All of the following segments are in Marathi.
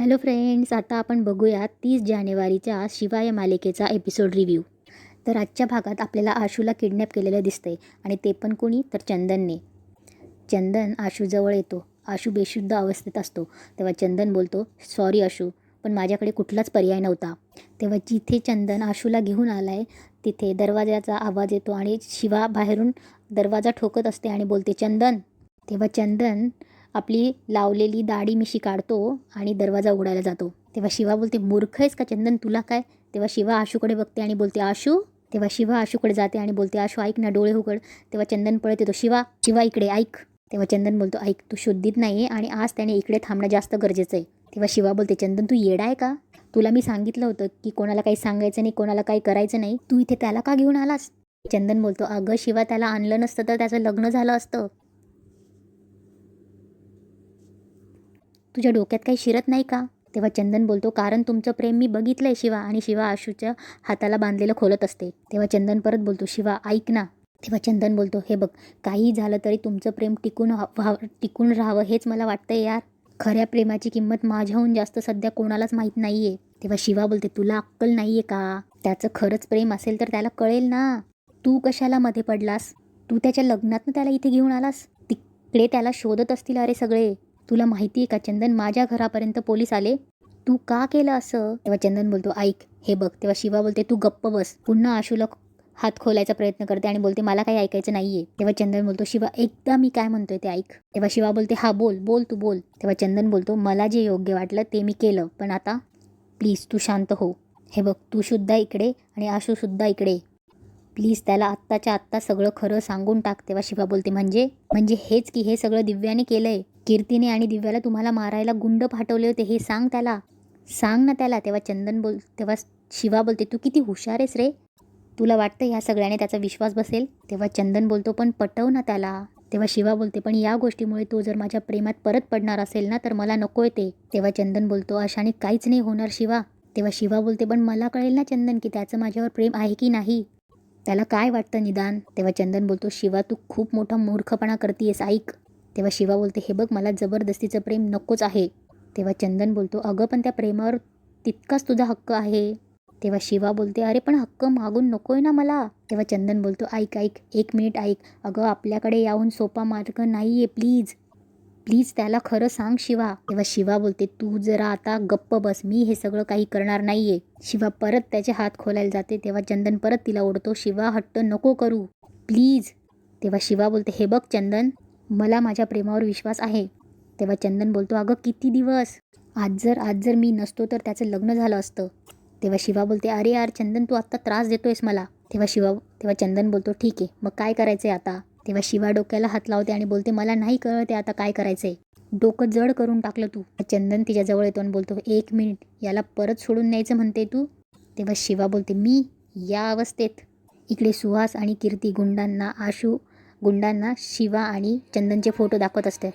हॅलो फ्रेंड्स आता आपण बघूया तीस जानेवारीच्या शिवाय मालिकेचा एपिसोड रिव्ह्यू तर आजच्या भागात आपल्याला आशूला किडनॅप केलेलं दिसतंय आणि ते पण कोणी? तर चंदनने. चंदन आशूजवळ येतो. आशू बेशुद्ध अवस्थेत असतो. तेव्हा चंदन बोलतो सॉरी आशू पण माझ्याकडे कुठलाच पर्याय नव्हता. तेव्हा जिथे चंदन आशूला घेऊन आला आहे तिथे दरवाजाचा आवाज येतो आणि शिवा बाहेरून दरवाजा ठोकत असते आणि बोलते चंदन. तेव्हा चंदन आपली लावलेली दाढी मिशी काढतो आणि दरवाजा उघडायला जातो. तेव्हा शिवा बोलते मूर्ख आहेस का चंदन? तुला काय? तेव्हा शिवा आशूकडे बघते आणि बोलते आशू? तेव्हा शिवा आशूकडे जाते आणि बोलते आशू ऐक ना डोळे उघड. तेव्हा चंदन पळत येतो शिवा शिवा इकडे ऐक. तेव्हा चंदन बोलतो ऐक तू शुद्धीत नाही आहे आणि आज त्याने इकडे थांबणं जास्त गरजेचं आहे. तेव्हा शिवा बोलते चंदन तू येडा आहे का? तुला मी सांगितलं होतं की कोणाला काही सांगायचं नाही कोणाला काही करायचं नाही. तू इथे त्याला का घेऊन आलास? चंदन बोलतो अगं शिवा त्याला आणलं नसतं तर त्याचं लग्न झालं असतं. तुझ्या डोक्यात काही शिरत नाही का? तेव्हा चंदन बोलतो कारण तुमचं प्रेम मी बघितलंय शिवा. आणि शिवा आशूच्या हाताला बांधलेलं खोलत असते. तेव्हा चंदन परत बोलतो शिवा ऐक ना. तेव्हा चंदन बोलतो हे बघ काही झालं तरी तुमचं प्रेम टिकून व्हा- व्हावं टिकून राहावं हेच मला वाटतंय यार. खऱ्या प्रेमाची किंमत माझ्याहून जास्त सध्या कोणालाच माहीत नाही आहे तेव्हा शिवा बोलते तुला अक्कल नाही आहे का? त्याचं खरंच प्रेम असेल तर त्याला कळेल ना. तू कशाला मध्ये पडलास? तू त्याच्या लग्नातनं त्याला इथे घेऊन आलास? तिकडे त्याला शोधत असतील अरे सगळे. तुला माहिती आहे का चंदन? माझ्या घरापर्यंत पोलीस आले. तू का केलं असं? तेव्हा चंदन बोलतो ऐक हे बघ. तेव्हा शिवा बोलते तू गप्प बस. पुन्हा आशूला हात खोलायचा प्रयत्न करते आणि बोलते मला काही ऐकायचं नाहीये. तेव्हा चंदन बोलतो शिवा एकदा मी काय म्हणतोय ते ऐक. तेव्हा शिवा बोलते हा बोल बोल तू बोल. तेव्हा चंदन बोलतो मला जे योग्य वाटलं ते मी केलं पण आता प्लीज तू शांत हो. हे बघ तू सुद्धा इकडे आणि आशू सुद्धा इकडे. प्लीज त्याला आत्ताच्या आत्ता सगळं खरं सांगून टाक. तेव्हा शिवा बोलते म्हणजे? म्हणजे हेच की हे सगळं दिव्याने केलंय? कीर्तीने आणि दिव्याला तुम्हाला मारायला गुंड पाठवले होते हे सांग त्याला. सांग ना त्याला तेव्हा चंदन बोल तेव्हा शिवा बोलते तू किती हुशार आहेस रे. तुला वाटतं ह्या सगळ्याने त्याचा विश्वास बसेल? तेव्हा चंदन बोलतो पण पटव ना त्याला. तेव्हा शिवा बोलते पण या गोष्टीमुळे तो जर माझ्या प्रेमात परत पडणार असेल ना तर मला नको येते तेव्हा चंदन बोलतो अशाने काहीच नाही होणार शिवा. तेव्हा शिवा बोलते पण मला कळेल ना चंदन की त्याचं माझ्यावर प्रेम आहे की नाही. त्याला काय वाटतं निदान? तेव्हा चंदन बोलतो शिवा तू खूप मोठा मूर्खपणा करतीयस ऐक. तेव्हा शिवा बोलते हे बघ मला जबरदस्तीचं प्रेम नकोच आहे. तेव्हा चंदन बोलतो अगं पण त्या प्रेमावर तितकाच तुझा हक्क आहे. तेव्हा शिवा बोलते अरे पण हक्क मागून नकोय ना मला. तेव्हा चंदन बोलतो ऐक ऐक एक मिनिट ऐक. अगं आपल्याकडे याहून सोपा मार्ग नाही आहे प्लीज. प्लीज त्याला खरं सांग शिवा. तेव्हा शिवा बोलते तू जरा आता गप्प बस मी हे सगळं काही करणार नाहीये. शिवा परत त्याचे हात खोलायला जाते तेव्हा चंदन परत तिला ओढतो शिवा हट्ट नको करू. प्लीज. तेव्हा शिवा बोलते हे बघ चंदन मला माझ्या प्रेमावर विश्वास आहे. तेव्हा चंदन बोलतो अगं किती दिवस? आज जर आज जर मी नसतो तर त्याचं लग्न झालं असतं. तेव्हा शिवा बोलते अरे यार चंदन तू आत्ता त्रास देतोयस मला. तेव्हा शिवा तेव्हा चंदन बोलतो ठीक आहे मग काय करायचं आहे आता? तेव्हा शिवा डोक्याला हात लावते आणि बोलते मला नाही कळते आता काय करायचं आहे डोकं जड करून टाकलं तू. चंदन तिच्याजवळ येतो आणि बोलतो एक मिनिट याला परत सोडून न्यायचं म्हणते तू? तेव्हा शिवा बोलते मी? या अवस्थेत. इकडे सुहास आणि कीर्ती गुंडांना आशू गुंडांना शिवा आणि चंदनचे फोटो दाखवत असते.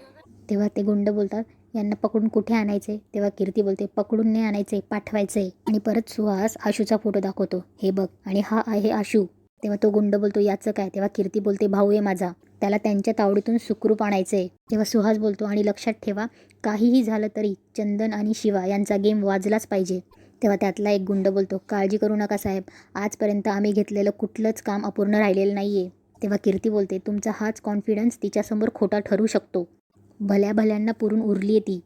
तेव्हा ते गुंड बोलतात यांना पकडून कुठे आणायचे? तेव्हा कीर्ती बोलते पकडून नाही आणायचे पाठवायचे. आणि परत सुहास आशूचा फोटो दाखवतो हे बघ आणि हा आहे आशू. तेव्हा तो गुंड बोलतो याचं काय? तेव्हा कीर्ती बोलते भाऊ आहे माझा त्याला त्यांच्या तावडीतून सुखरूप आणायचंय. तेव्हा सुहास बोलतो आणि लक्षात ठेवा काहीही झालं तरी चंदन आणि शिवा यांचा गेम वाजलाच पाहिजे. तेव्हा त्यातला एक गुंड बोलतो काळजी करू नका साहेब आजपर्यंत आम्ही घेतलेलं कुठलंच काम अपूर्ण राहिलेलं नाही आहे तेव्हा कीर्ती बोलते तुमचा हाच कॉन्फिडन्स तिच्यासमोर खोटा ठरू शकतो. भल्या भल्यांना पुरून उरली आहे ती.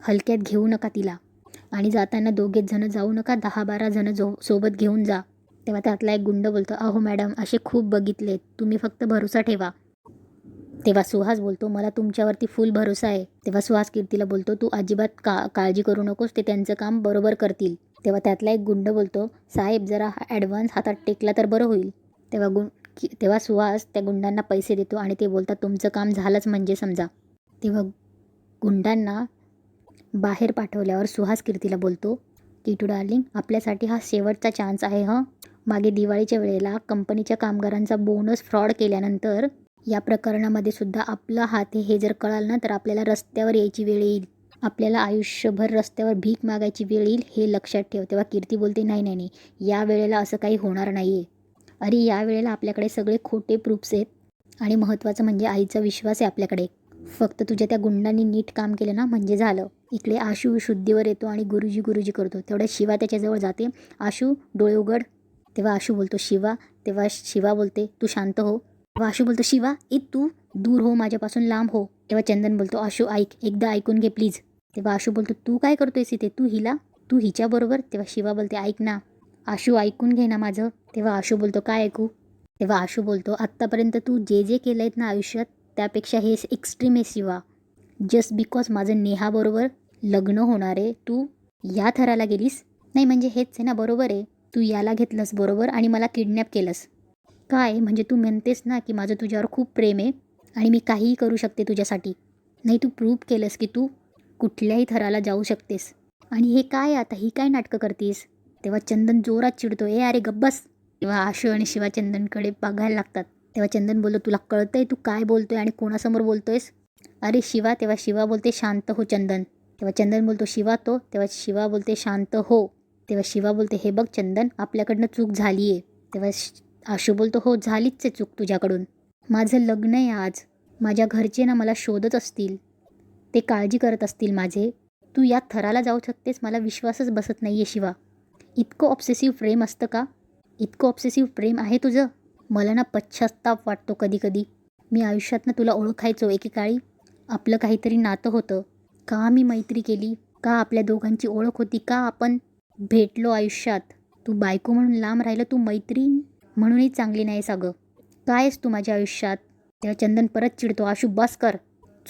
हलक्यात घेऊ नका तिला. आणि जाताना दोघेच जण जाऊ नका दहा बारा जण जो सोबत घेऊन जा. तेव्हा त्यातला एक गुंड बोलतो अहो मॅडम असे खूप बघितले तुम्ही फक्त भरोसा ठेवा. तेव्हा सुहास बोलतो मला तुमच्यावरती फुल भरोसा आहे. तेव्हा सुहास कीर्तीला बोलतो तू अजिबात का काळजी करू नकोस ते त्यांचं काम बरोबर करतील. तेव्हा त्यातला एक गुंड बोलतो साहेब जरा ॲडव्हान्स हातात टेकला तर बरं होईल. तेव्हा गुं की- तेव्हा सुहास त्या गुंडांना पैसे देतो आणि ते बोलतात तुमचं काम झालंच म्हणजे समजा. तेव्हा गुंडांना बाहेर पाठवल्यावर सुहास कीर्तीला बोलतो किटू डार्लिंग आपल्यासाठी हा शेवटचा चान्स आहे हं? मागे दिवाळीच्या वेळेला कंपनीच्या कामगारांचा बोनस फ्रॉड केल्यानंतर या प्रकरणामध्ये सुद्धा आपला हात हे जर कळाल ना तर आपल्याला रस्त्यावर यायची वेळ येईल. आपल्याला आयुष्यभर रस्त्यावर भीक मागायची वेळ येईल हे लक्षात ठेव. तेव्हा कीर्ती बोलते नाही नाही नाही. या वेळेला असं काही होणार नाही आहे अरे या वेळेला आपल्याकडे सगळे खोटे प्रूफ्स आहेत. आणि महत्त्वाचं म्हणजे आईचा विश्वास आहे आपल्याकडे. फक्त तुझ्या त्या गुंडांनी नीट काम केलं ना म्हणजे झालं. इकडे आशू शुद्धीवर येतो आणि गुरुजी गुरुजी करतो. तेवढ्या शिवा त्याच्याजवळ जाते. आशू डोळे उघड. तेव्हा आशू बोलतो शिवा. तेव्हा शिवा बोलते तू शांत हो. तेव्हा आशू बोलतो शिवा ए तू दूर हो माझ्यापासून लांब हो. तेव्हा चंदन बोलतो आशू ऐक एकदा ऐकून घे प्लीज. तेव्हा आशू बोलतो तू काय करतोयस इथे? तू हिला? तू हिच्याबरोबर? तेव्हा शिवा बोलते ऐक ना. आशू ऐकून घे ना माझं. तेव्हा आशू बोलतो काय ऐकू? तेव्हा आशू बोलतो आत्तापर्यंत तू जे जे केलं आहेत ना आयुष्यात त्यापेक्षा हे एक्स्ट्रीम आहे शिवा. जस्ट बिकॉज माझं नेहाबरोबर लग्न होणार आहे तू या थराला गेलीस? नाही म्हणजे हेच आहे ना बरोबर आहे. तू याला घेतलंस बरोबर आणि मला किडनॅप केलंस. काय? म्हणजे तू म्हणतेस ना की माझं तुझ्यावर खूप प्रेम आहे आणि मी काहीही करू शकते तुझ्यासाठी. नाही तू प्रूव्ह केलंस की तू कुठल्याही थराला जाऊ शकतेस. आणि हे काय आता? ही काय नाटकं करतीस? तेव्हा चंदन जोरात चिडतो ए अरे गब्बस तेव्हा आशू आणि शिवा चंदनकडे बघायला लागतात. तेव्हा चंदन बोलतो तुला कळतंय तू काय बोलतोय आणि कोणासमोर बोलतोयस? अरे शिवा तेव्हा शिवा बोलते शांत हो चंदन. तेव्हा चंदन बोलतो शिवा तो. तेव्हा शिवा बोलते शांत हो. तेव्हा शिवा बोलते हे बघ चंदन आपल्याकडनं चूक झाली आहे तेव्हा आशू बोलतो हो झालीच आहे चूक तुझ्याकडून. माझं लग्न आहे आज. माझ्या घरचे ना मला शोधत असतील. ते काळजी करत असतील माझे. तू या थराला जाऊ शकतेस मला विश्वासच बसत नाही आहे शिवा. इतकं ऑब्सेसिव्ह प्रेम असतं का? इतकं ऑब्सेसिव्ह प्रेम आहे तुझं? मला ना पश्चाताप वाटतो कधी कधी मी आयुष्यातनं तुला ओळखायचो एकेकाळी. आपलं काहीतरी नातं होतं. का मी मैत्री केली? का आपल्या दोघांची ओळख होती? का आपण भेटलो आयुष्यात? तू बायको म्हणून लांब राहिलं तू मैत्रीण म्हणूनही चांगली नाही सागं. काय आहेस तू माझ्या आयुष्यात? त्या चंदन परत चिडतो आशू बस कर.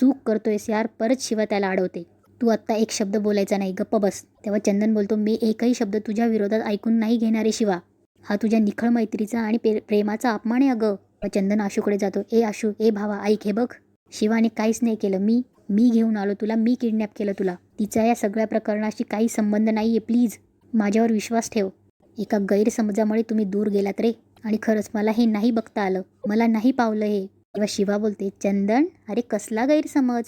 चूक करतोयस यार परत शिवा त्याला अडवते तू आत्ता एक शब्द बोलायचा नाही गप्प बस. तेव्हा चंदन बोलतो मी एकही शब्द तुझ्या विरोधात ऐकून नाही घेणारे शिवा. हा तुझ्या निखळ मैत्रीचा आणि पे प्रेमाचा अपमान आहे अगं. व चंदन आशूकडे जातो ए आशू ए भावा ऐक हे बघ. शिवाने काहीच नाही केलं. मी मी घेऊन आलो तुला मी किडनॅप केलं तुला. तिचा या सगळ्या प्रकरणाशी काही संबंध नाही आहे प्लीज. माझ्यावर विश्वास ठेव. एका गैरसमजामुळे तुम्ही दूर गेलात रे. आणि खरंच मला हे नाही बघता आलं. मला नाही पावलं हे. तेव्हा शिवा बोलते चंदन अरे कसला गैरसमज?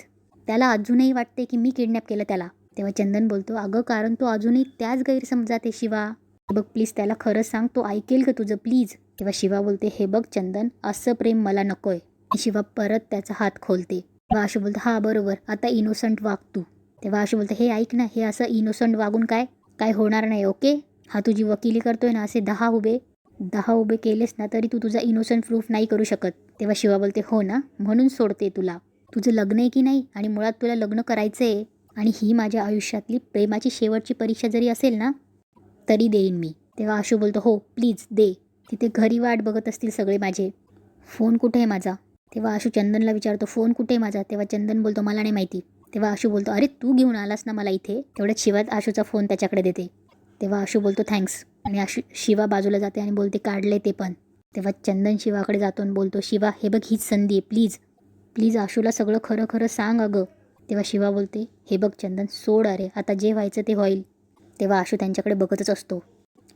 त्याला अजूनही वाटते की मी किडनॅप केलं त्याला. तेव्हा चंदन बोलतो अगं कारण तो अजूनही त्याच गैरसमजात आहे शिवा. बघ प्लीज त्याला खरं सांग तो ऐकेल का तुझं प्लीज तेव्हा शिवा बोलते हे बघ चंदन असं प्रेम मला नकोय. शिवा परत त्याचा हात खोलते. तेव्हा आशू बोलतो हा बरोबर आता इनोसंट वाग तू. तेव्हा अशी बोलते हे ऐक ना हे असं इनोसंट वागून काय काय होणार नाही ओके हा तुझी वकिली करतोय ना असे दहा उभे दहा उभे केलेस ना तरी तू तुझा इनोसंट प्रूफ नाही करू शकत. तेव्हा शिवा बोलते हो ना म्हणून सोडते तुला. तुझं लग्न आहे की नाही? आणि मुळात तुला लग्न करायचं आहे आणि ही माझ्या आयुष्यातली प्रेमाची शेवटची परीक्षा जरी असेल ना तरी देईन मी. तेव्हा आशू बोलतो हो प्लीज दे. तिथे घरी वाट बघत असतील सगळे माझे. फोन कुठे आहे माझा? तेव्हा आशू चंदनला विचारतो फोन कुठे आहे माझा? तेव्हा चंदन बोलतो मला नाही माहिती. तेव्हा आशू बोलतो अरे तू घेऊन आलास ना मला इथे? तेवढ्यात शिवात आशूचा फोन त्याच्याकडे देते. तेव्हा आशू बोलतो थँक्स. आणि आशू शिवा बाजूला जाते आणि बोलते काढले ते पण. तेव्हा चंदन शिवाकडे जातो आणि बोलतो शिवा हे बघ हीच संधी आहे प्लीज. प्लीज आशूला सगळं खरं खरं सांग अगं. तेव्हा शिवा बोलते हे बघ चंदन सोड अरे आता जे व्हायचं ते होईल. तेव्हा आशू त्यांच्याकडे बघतच असतो.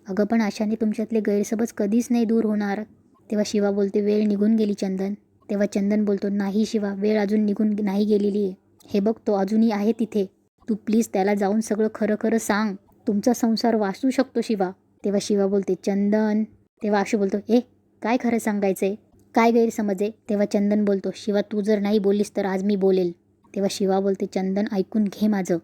अगं पण आशाने तुमच्यातले गैरसमज कधीच नाही दूर होणार. तेव्हा शिवा बोलते वेळ निघून गेली चंदन. तेव्हा चंदन बोलतो नाही शिवा वेळ अजून निघून नाही गेलेली आहे. हे बघ तो अजूनही आहे तिथे. तू प्लीज त्याला जाऊन सगळं खरं खरं सांग. तुमचा संसार वाचू शकतो शिवा. तेव्हा शिवा बोलते चंदन. तेव्हा आशू बोलतो ए काय खरं सांगायचं आहे काय गैरसमज आहे? तेव्हा चंदन बोलतो शिवा तू जर नाही बोललीस तर आज मी बोलेल. तेव्हा शिवा बोलते चंदन ऐकून घे माझं.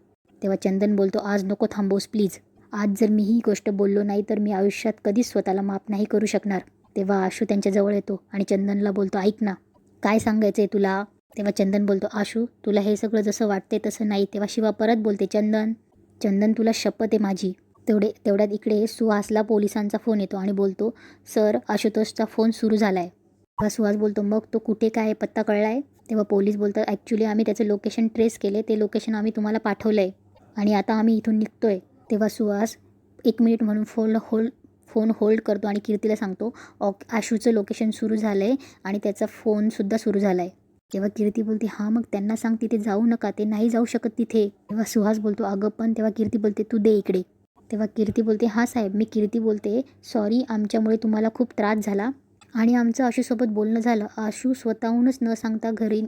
तेव्हा चंदन बोलतो आज नको थांबवस प्लीज. आज जर मी ही गोष्ट बोललो नाही तर मी आयुष्यात कधीच स्वतःला माफ नाही करू शकणार. तेव्हा आशू त्यांच्याजवळ येतो आणि चंदनला बोलतो ऐक ना काय सांगायचं आहे तुला? तेव्हा चंदन बोलतो आशू तुला हे सगळं जसं वाटते तसं नाही. तेव्हा शिवा परत बोलते चंदन चंदन तुला शपथ आहे माझी. तेवढे तेवढ्यात इकडे सुहासला पोलिसांचा फोन येतो आणि बोलतो सर आशुतोषचा फोन सुरू झाला आहे तेव्हा सुहास बोलतो मग तो कुठे काय आहे, पत्ता कळला आहे तेव्हा पोलीस बोलतात ॲक्च्युली आम्ही त्याचं लोकेशन ट्रेस केले ते लोकेशन आम्ही तुम्हाला पाठवलं आहे आणि आता आम्ही इथून निघतो आहे तेव्हा सुहास एक मिनिट म्हणून फोन होल्ड फोन होल्ड करतो आणि कीर्तीला सांगतो ऑक आशूचं लोकेशन सुरू झालं आहे आणि त्याचा फोनसुद्धा सुरू झाला आहे तेव्हा कीर्ती बोलते हां मग त्यांना सांग तिथे जाऊ नका ते नाही जाऊ शकत तिथे. तेव्हा सुहास बोलतो अगं पण तेव्हा कीर्ती बोलते तू दे इकडे. तेव्हा कीर्ती बोलते हां साहेब मी कीर्ती बोलते सॉरी आमच्यामुळे तुम्हाला खूप त्रास झाला. आणि आमचं आशूसोबत बोलणं झालं. आशू स्वतःहूनच न सांगता घरी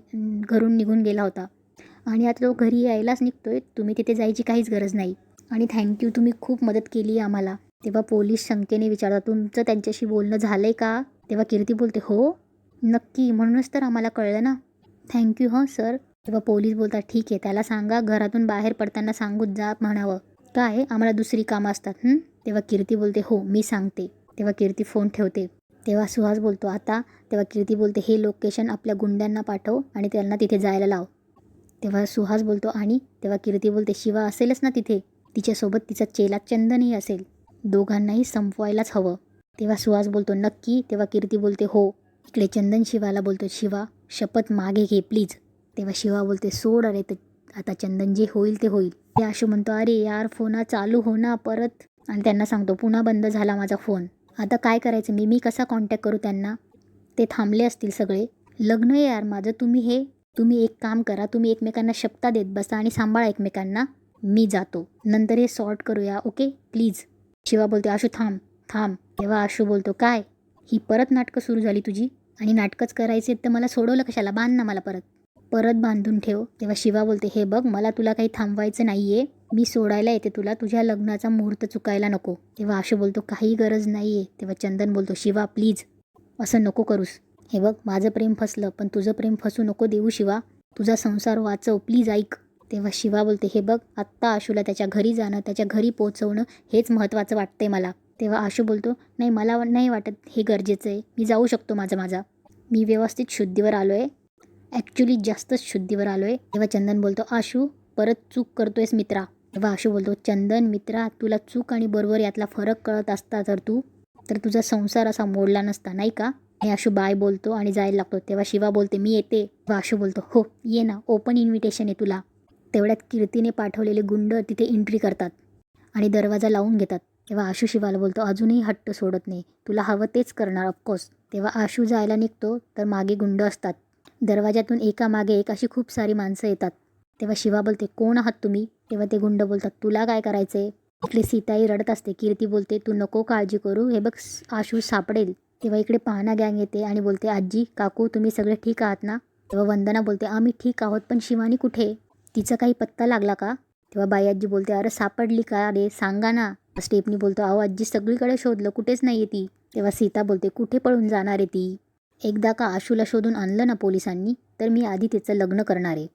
घरून निघून गेला होता. आणि आता तो घरी यायलाच निघतोय. तुम्ही तिथे जायची काहीच गरज नाही. आणि थँक्यू तुम्ही खूप मदत केली आम्हाला. तेव्हा पोलीस शंकेने विचारतात तुमचं त्यांच्याशी बोलणं झालं आहे का? तेव्हा कीर्ती बोलते हो नक्की. म्हणूनच तर आम्हाला कळलं ना. थँक्यू हं सर तेव्हा पोलीस बोलतात ठीक आहे त्याला सांगा घरातून बाहेर पडताना सांगून जा म्हणावं. काय? आम्हाला दुसरी कामं असतात. तेव्हा कीर्ती बोलते हो मी सांगते. तेव्हा कीर्ती फोन ठेवते. तेव्हा सुहास बोलतो आता तेव्हा कीर्ती बोलते हे लोकेशन आपल्या गुंड्यांना पाठव आणि त्यांना तिथे जायला लाव. तेव्हा सुहास बोलतो आणि तेव्हा कीर्ती बोलते शिवा असेलच ना तिथे? तिच्यासोबत तिचा चेला चंदनही असेल. दोघांनाही संपवायलाच हवं. तेव्हा सुहास बोलतो नक्की. तेव्हा कीर्ती बोलते हो. इकडे चंदन शिवाला बोलतो शिवा शपथ मागे घे प्लीज. तेव्हा शिवा बोलते सोड अरे तर आता चंदन जे होईल ते होईल. ते आशू म्हणतो अरे यार फोना चालू हो ना परत. आणि त्यांना सांगतो पुन्हा बंद झाला माझा फोन. आता काय करायचं? मी मी कसा कॉन्टॅक्ट करू त्यांना? ते थांबले असतील सगळे. लग्न आहे यार माझं. तुम्ही हे तुम्ही एक काम करा. तुम्ही एकमेकांना शपथा देत बसा आणि सांभाळा एकमेकांना. मी जातो. नंतर हे सॉर्ट करूया ओके प्लीज शिवा बोलते आशू थांब थांब. तेव्हा आशू बोलतो काय? ही परत नाटकं सुरू झाली तुझी? आणि नाटकंच करायचे तर मला सोडवलं कशाला? बांध ना मला परत. परत बांधून ठेव. तेव्हा शिवा बोलते हे बघ मला तुला काही थांबवायचं नाही आहे मी सोडायला येते तुला तुझ्या लग्नाचा मुहूर्त चुकायला नको. तेव्हा आशू बोलतो काही गरज नाही आहे तेव्हा चंदन बोलतो शिवा प्लीज असं नको करूस. हे बघ माझं प्रेम फसलं पण तुझं प्रेम फसू नको देऊ शिवा. तुझा संसार वाचव प्लीज ऐक. तेव्हा शिवा बोलते हे बघ आत्ता आशूला त्याच्या घरी जाणं त्याच्या घरी पोचवणं हेच महत्त्वाचं वाटतंय मला. तेव्हा आशू बोलतो नाही मला नाही वाटत हे गरजेचं आहे. मी जाऊ शकतो माझा माझा. मी व्यवस्थित शुद्धीवर आलो आहे ॲक्च्युली जास्तच शुद्धीवर आलो आहे तेव्हा चंदन बोलतो आशू परत चूक करतोयस मित्रा. तेव्हा आशू बोलतो चंदन मित्रा तुला चूक आणि बरोबर यातला फरक कळत असता तर तू तर तुझा संसार असा मोडला नसता नाही का? हे आशू बाय बोलतो आणि जायला लागतो. तेव्हा शिवा बोलते मी येते. तेव्हा आशू बोलतो हो ये ना ओपन इन्व्हिटेशन आहे तुला. तेवढ्यात कीर्तीने पाठवलेले गुंड तिथे एंट्री करतात आणि दरवाजा लावून घेतात. तेव्हा आशू शिवाला बोलतो अजूनही हट्ट सोडत नाही तुला हवं तेच करणार ऑफकोर्स तेव्हा आशू जायला निघतो तर मागे गुंड असतात. दरवाजातून एका मागे एक अशी खूप सारी माणसं येतात. तेव्हा शिवा बोलते कोण आहात तुम्ही? तेव्हा ते गुंड बोलतात तुला काय करायचंय? इकडे सीताई रडत असते कीर्ती बोलते तू नको काळजी करू. हे बघ आशू सापडेल. तेव्हा इकडे पाहणा गँग येते आणि बोलते आजी काकू तुम्ही सगळे ठीक आहात ना? तेव्हा वंदना बोलते आम्ही ठीक आहोत पण शिवानी कुठे? तिचा काही पत्ता लागला का? तेव्हा बाई आजी बोलते अरे सापडली का अरे सांगा ना. स्टेपनी बोलतो अहो आजी सगळीकडे शोधलं कुठेच नाही आहे ती. तेव्हा सीता बोलते कुठे पळून जाणार आहे ती? एकदा का आशूला शोधून आणलं ना पोलिसांनी तर मी आधी तिचं लग्न करणार आहे.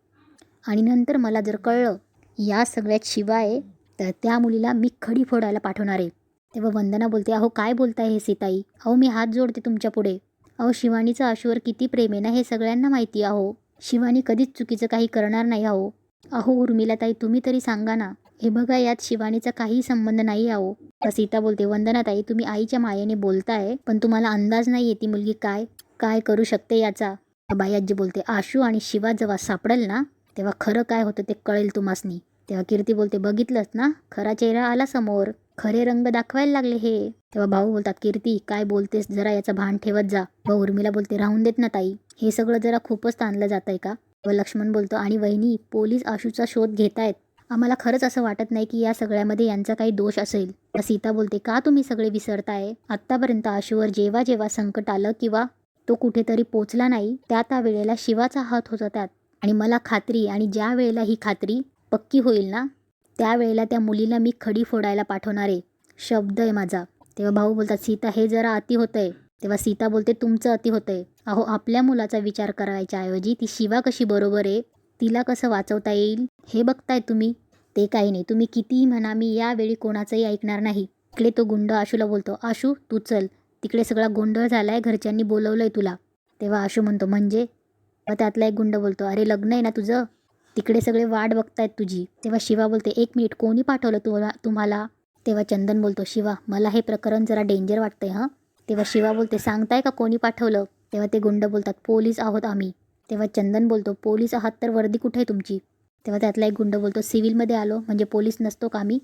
आणि नंतर मला जर कळलं या सगळ्यात शिवाय तर त्या मुलीला मी खडी फोडायला पाठवणार आहे. तेव्हा वंदना बोलते अहो काय बोलताय हे सीताई? अहो मी हात जोडते तुमच्यापुढे. अहो शिवानीचं आशूवर किती प्रेम आहे ना हे सगळ्यांना माहिती अहो. शिवानी कधीच चुकीचं काही करणार नाही अहो. अहो उर्मिलाताई तुम्ही तरी सांगा ना. हे बघा यात शिवानीचा काही संबंध नाही अहो. तर सीता बोलते वंदनाताई तुम्ही आईच्या मायेने बोलताय पण तुम्हाला अंदाज नाही ती मुलगी काय काय करू शकते याचा. बाई आजी बोलते आशू आणि शिवा जेव्हा सापडेल ना तेव्हा खरं काय होतं ते कळेल तुम्हासनी. तेव्हा कीर्ती बोलते बघितलंच ना? खरा चेहरा आला समोर. खरे रंग दाखवायला लागले हे. तेव्हा भाऊ बोलतात कीर्ती काय बोलतेस? जरा याचं भान ठेवत जा. व उर्मिला बोलते राहून देत ना ताई. हे सगळं जरा खूपच ताणलं जात आहे का? व लक्ष्मण बोलतो आणि वहिनी पोलीस आशूचा शोध घेतायत. आम्हाला खरंच असं वाटत नाही की या सगळ्यामध्ये यांचा काही दोष असेल. तर सीता बोलते का तुम्ही सगळे विसरताय? आत्तापर्यंत आशूवर जेव्हा जेव्हा संकट आलं किंवा तो कुठेतरी पोचला नाही त्या त्या वेळेला शिवाचा हात होता त्यात. आणि मला खात्री आणि ज्या वेळेला ही खात्री पक्की होईल ना? त्यावेळेला त्या मुलीला मी खडी फोडायला पाठवणार. आहे शब्द आहे माझा. तेव्हा भाऊ बोलतात सीता हे जरा अति होतंय. तेव्हा सीता बोलते तुमचं अति होतंय. अहो आपल्या मुलाचा विचार करायच्या ऐवजी ती शिवा कशी बरोबर आहे? तिला कसं वाचवता येईल? हे बघताय तुम्ही? ते काही नाही. तुम्ही कितीही म्हणा मी यावेळी कोणाचंही ऐकणार नाही. इकडे तो गुंड आशूला बोलतो आशू तू चल. तिकडे सगळा गोंधळ झालाय घरच्यांनी बोलवलंय तुला. तेव्हा आशू म्हणतो म्हणजे? मग त्यातला एक गुंड बोलतो अरे लग्न आहे ना तुझं? तिकडे सगळे वाट बघतायत तुझी. तेव्हा शिवा बोलते एक मिनिट कोणी पाठवलं तुला तुम्हाला? तेव्हा चंदन बोलतो शिवा मला हे प्रकरण जरा डेंजर वाटतंय हां? तेव्हा शिवा बोलते सांगताय का कोणी पाठवलं? तेव्हा ते गुंड बोलतात पोलीस आहोत आम्ही. तेव्हा चंदन बोलतो पोलीस आहात तर वर्दी कुठे आहे तुमची? तेव्हा त्यातला एक गुंड बोलतो सिव्हिलमध्ये आलो म्हणजे पोलीस नसतो का आम्ही?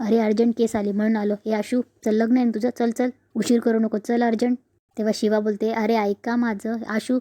अरे अर्जंट केस आली म्हणून आलो. हे आशू चल लग्न आहे ना तुझं? चल चल उशीर करू नको चल अर्जंट. तेव्हा शिवा बोलते अरे ऐका माझं आशू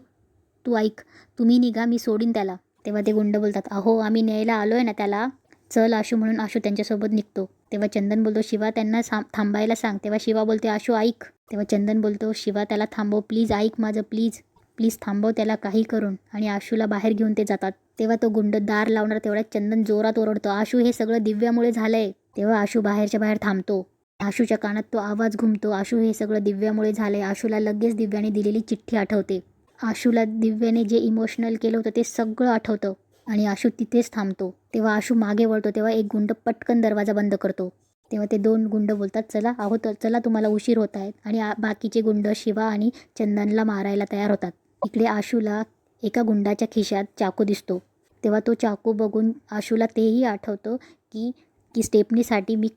तू ऐक तुम्ही निघा मी सोडीन त्याला. तेव्हा ते गुंड बोलतात अहो आम्ही न्यायला आलो आहे ना त्याला. चल आशू म्हणून आशू त्यांच्यासोबत निघतो. तेव्हा चंदन बोलतो शिवा त्यांना थांबायला सांग. तेव्हा शिवा बोलते आशू ऐक. तेव्हा चंदन बोलतो शिवा त्याला थांबव प्लीज ऐक माझं प्लीज. प्लीज थांबव त्याला काही करून. आणि आशूला बाहेर घेऊन ते जातात. तेव्हा तो गुंड दार लावणार तेवढ्या चंदन जोरात ओरडतो आशू हे सगळं दिव्यामुळे झालंय. तेव्हा आशू बाहेरच्या बाहेर थांबतो. आशूच्या कानात तो आवाज घुमतो आशू हे सगळं दिव्यामुळे झालंय. आशूला लगेच दिव्याने दिलेली चिठ्ठी आठवते. आशूला दिव्याने जे इमोशनल केलं होतं ते सगळं आठवतं. आणि आशू तिथेच थांबतो. तेव्हा आशू मागे वळतो तेव्हा एक गुंड पटकन दरवाजा बंद करतो. तेव्हा ते दोन गुंड बोलतात चला अहो तर चला तुम्हाला उशीर होत आहेत आणि बाकीचे गुंड शिवा आणि चंदनला मारायला तयार होतात. इकडे आशूला एका गुंडाच्या खिशात चाकू दिसतो. तेव्हा तो चाकू बघून आशूला तेही आठवतं की की स्टेपनीसाठी मी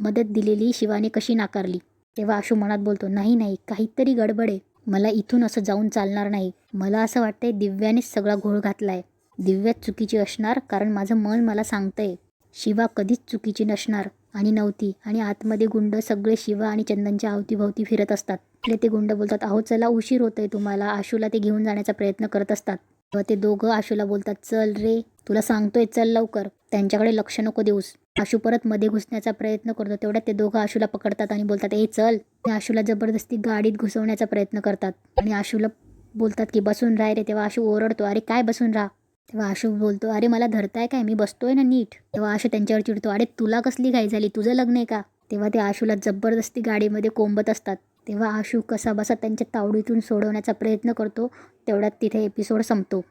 मदत दिलेली शिवाने कशी नाकारली. तेव्हा आशू मनात बोलतो नाही नाही काहीतरी गडबड आहे. मला इथून असं जाऊन चालणार नाही. मला असं वाटतंय दिव्यानेच सगळा घोळ घातलाय. दिव्याच चुकीची असणार कारण माझं मन मला सांगतंय. शिवा कधीच चुकीची नसणार आणि नव्हती आणि आतमध्ये गुंड सगळे शिवा आणि चंदनच्या अवतीभोवती फिरत असतात. आपले ते गुंड बोलतात अहो चला उशीर होतोय तुम्हाला. आशूला ते घेऊन जाण्याचा प्रयत्न करत असतात. तेव्हा ते दोघं आशूला बोलतात चल रे. तुला सांगतोय चल लवकर. त्यांच्याकडे लक्ष नको देऊस. आशू परत मध्ये घुसण्याचा प्रयत्न करतो. तेवढ्यात ते दोघं आशूला पकडतात आणि बोलतात ए चल. ते आशूला जबरदस्ती गाडीत घुसवण्याचा प्रयत्न करतात. आणि आशूला बोलतात की बसून राह रे. तेव्हा आशू ओरडतो अरे काय बसून राहा? तेव्हा आशू बोलतो अरे मला धरताय काय? मी बसतोय ना नीट. तेव्हा आशू त्यांच्यावर चिडतो अरे तुला कसली घाई झाली? तुझं लग्न आहे का? तेव्हा ते आशूला जबरदस्ती गाडीमध्ये कोंबत असतात. तेव्हा आशू कसा बसा त्यांच्या तावडीतून सोडवण्याचा प्रयत्न करतो. तेवढ्यात तिथे एपिसोड संपतो.